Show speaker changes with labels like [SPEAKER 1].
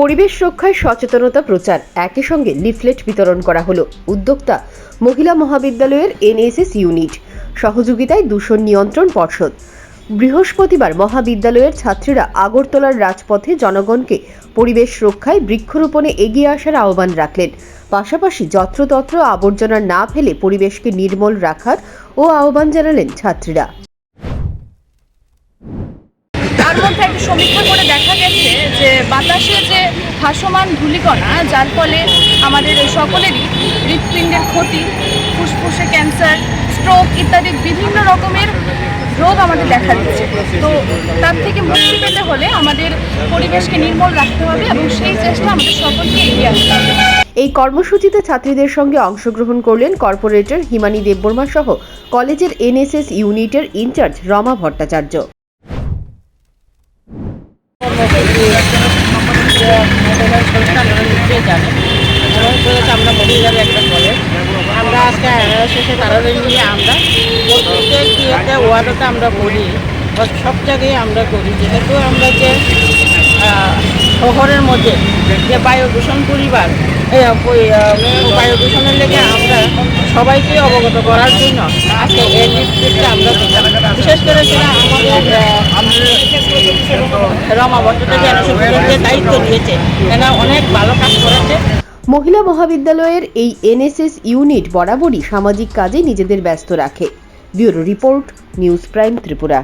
[SPEAKER 1] পরিবেশ রক্ষায় সচেতনতা প্রচার। একই সঙ্গে লিফলেট বিতরণ করা হলো। উদ্যোক্তা মহিলা মহাবিদ্যালয়ের এনএসএস ইউনিট। সহযোগিতায় দূষণ নিয়ন্ত্রণ পর্ষদ। বৃহস্পতিবার মহাবিদ্যালয়ের ছাত্রীরা আগরতলার রাজপথে জনগণকে পরিবেশ রক্ষায় বৃক্ষরোপণে এগিয়ে আসার আহ্বান রাখলেন। পাশাপাশি যত্রতত্র আবর্জনা না ফেলে পরিবেশকে নির্মল রাখার ও আহ্বান জানালেন ছাত্রীরা।
[SPEAKER 2] তার মধ্যে একটা সমীক্ষা করে দেখা গেছে যে বাতাসে যে ভাসমান ধূলিকণা, যার ফলে আমাদের সকলেরই হৃৎপিণ্ডের ক্ষতি, ফুসফুসে ক্যান্সার, স্ট্রোক ইত্যাদি বিভিন্ন রকমের রোগ আমাদের দেখা দিচ্ছে। তো তার থেকে মুক্তি পেতে হলে আমাদের পরিবেশকে নির্মল রাখতে হবে এবং সেই চেষ্টা আমাদের সকলকে এগিয়ে আসতে হবে।
[SPEAKER 1] এই কর্মসূচিতে ছাত্রীদের সঙ্গে অংশগ্রহণ করলেন কর্পোরেটর হিমানী দেববর্মা সহ কলেজের এনএসএস ইউনিটের ইনচার্জ রমা ভট্টাচার্য।
[SPEAKER 3] আমরা মহিলার একটা বলে আমরা আজকে শেষে কারণে নিয়ে আমরা প্রত্যেক ইয়েতে ওয়ার্ডতে আমরা করি বা সব জায়গায় আমরা করি যেহেতু আমরা যে শহরের মধ্যে যে বায়ু দূষণ পরিবার বায়ু দূষণের লেগে আমরা সবাইকে অবগত করার জন্য আজকে এই লিপস্টিকটা আমরা বিশেষ করে সেটা আমাদের রমা ভট্টাচার্য যে দায়িত্ব দিয়েছে এরা অনেক ভালো কাজ করেছে।
[SPEAKER 1] মহিলা মহাবিদ্যালয়ের এই এনএসএস ইউনিট বরাবরই সামাজিক কাজে নিজেদের ব্যস্ত রাখে। Bureau report, news prime Tripura.